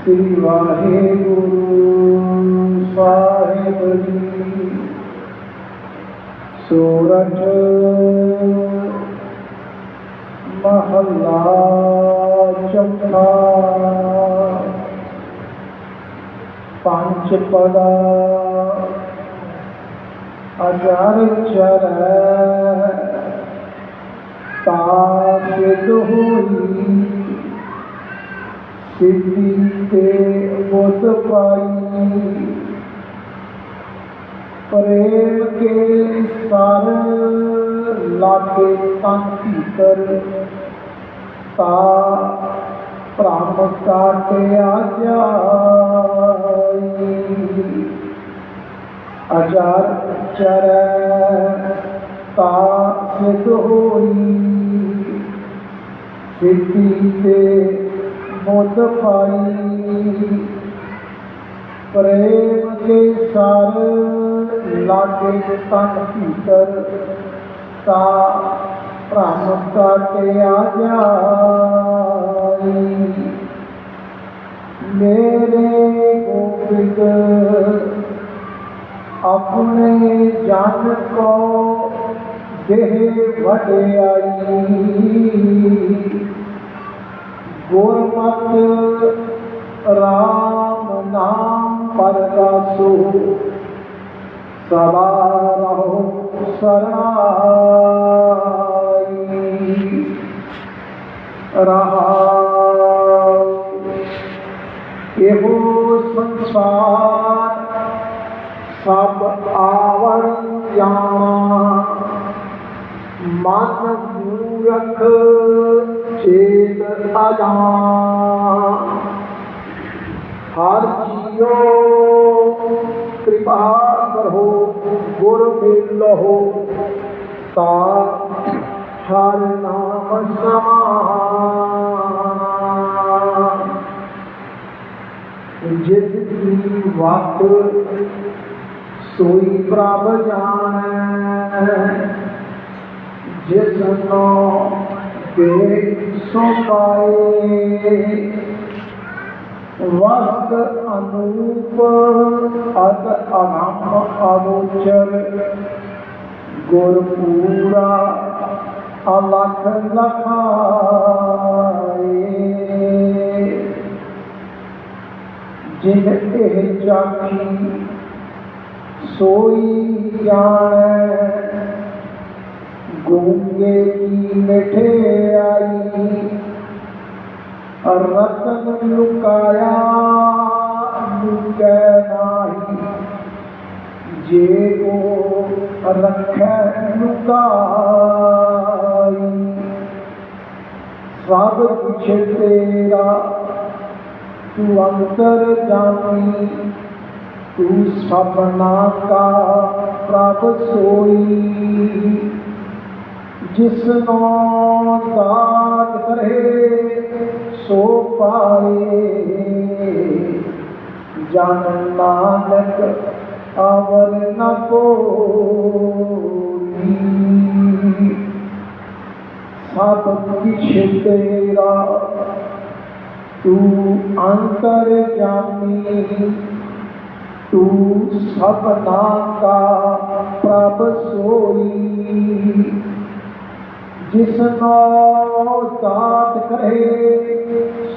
ਸ੍ਰੀ ਵਾਹਿਗੁਰੂ ਸਾਹਿਬ ਜੀ ਸੂਰਜ ਮਹੱਲਾ ਚੌਥਾ ਪੰਜ ਪਦਾ ਅਜਰ ਚਰੈ ਤਾਸਿਦ ਹੋਈ ਸਿੱਧੀ ਤੇ ਬੁੱਧ ਪਾਈ। ਪ੍ਰੇਮ ਕੇ ਸਰ ਲਾਗੇ ਤਨ ਭੀਤਰ ਤਾ ਭ੍ਰਮ ਕਾਟਿਆ ਜਾਈ। ਅਜਰ ਚਰੈ ਤਾ ਸਿਧ ਹੋਈ। ਸਿੱਧੀ ਤੇ ਮੁੱਦ ਪਾਈ। ਪ੍ਰੇਮ ਕੇ ਸਰ ਲਾਗੇ ਤਨ ਭੀਤਰ, ਤਾ ਭ੍ਰਮ ਕਾਟਿਆ ਜਾਈ ਮੇਰੇ ਗੋਬਿੰਦ, ਆਪਣੇ ਜਨ ਕੋ ਦੇਹ ਵਡਿਆਈ। ਗੁਰਮਤਿ ਰਾਮ ਨਾਮ ਪਰਦਾਸੋ। ਸਦਾ ਰਹੋ ਸਰਣਾਈ। ਰਹਾਉ। ਇਹੋ ਸੰਸਾਰ ਸਭ ਆਵਣ ਜਾਣਾ। ਮਨ ਮੂਰਖ ਚੇਤ ਅਜਾਨ ਹਰ ਜੀਓ ਕਿਰਪਾ ਕਰੋ, ਗੁਰ ਮਿਲੋ ਤਾ ਹਰ ਨਾਮ ਸਮਾਨ। ਜਿਸ ਦੀ ਵਕ ਸੋਈ ਪ੍ਰਭ ਜਾਣੈ। ਜਿਸ ਨੂੰ ਦੇ ਸੋ ਵਸਤ ਅਨੂਪ ਅਤ ਅਗੰਮ ਅਗੋਚਰ ਗੁਰ ਪੂਰਾ ਅਲਖ ਲਖਾਏ ਜਿਨ ਇਹ ਚਾਖੀ ਸੋਈ ਜਾਣੈ ਗੂੰਗੇ ਕੀ ਮਠਿਆਈ ਰਤਨ ਲੁਕਾਇਆ, ਲੁਕੈ ਨਾਹੀ। ਜੇ ਕੋ ਰੱਖੈ ਲੁਕਾਈ। ਸਭ ਕੁਛ ਤੇਰਾ, ਤੂੰ ਅੰਤਰ ਜਾਣੀ ਤੂੰ ਸਭਨਾ ਕਾ ਪ੍ਰਭ ਸੋਈ। ਜਿਸ ਨੂੰ ਦਾਤ ਕਰੇ, ਸੋ ਪਾਏ। ਜਨ ਨਾਨਕ ਅਵਰ ਨ ਕੋਈ ਸਭ ਕਿਛ ਤੇਰਾ, ਤੂੰ ਅੰਤਰ ਜਾਮੀ ਤੂੰ ਸਭਨਾ ਕਾ ਪ੍ਰਭ ਸੋਈ। ਜਿਸ ਨੂੰ ਕਰੇ,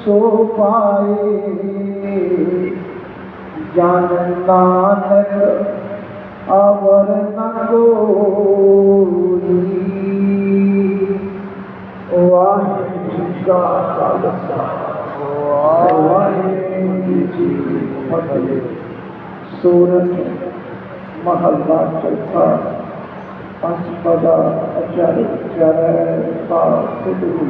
ਸੋ ਪਾਏ। ਜਨ ਨਾਨਕ ਅਵਰ ਨ ਕੋਈ ਵਾਹਿਗੁਰੂ ਜੀ ਕਾ ਖਾਲਸਾ। ਵਾਹਿਗੁਰੂ ਜੀ ਫਤਿਹ। ਸੂਰਜ ਮਹੱਲਾ ਚੌਥਾ। ਪੰਜ ਪਦਾ ਅਚਰ ਚਰੈ ਪਾ ਸਿਧੂ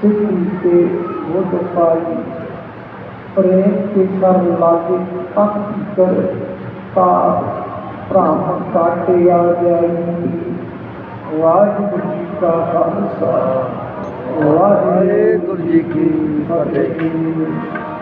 ਸਿੱਧੀ ਤੇ ਮੁੱਢ ਪਾਈ ਪ੍ਰੇਮ ਕੇ ਕਰ ਲਾਗੇ ਤੱਕ ਕਰ ਤਾ ਭ੍ਰਮ ਕਾਟਿਆ ਜਾਈ ਵਾਹਿਗੁਰੂ ਜੀ ਕਾ ਖਾਲਸਾ। ਵਾਹਿਗੁਰੂ ਜੀ ਕੀ ਫਤਿਹ।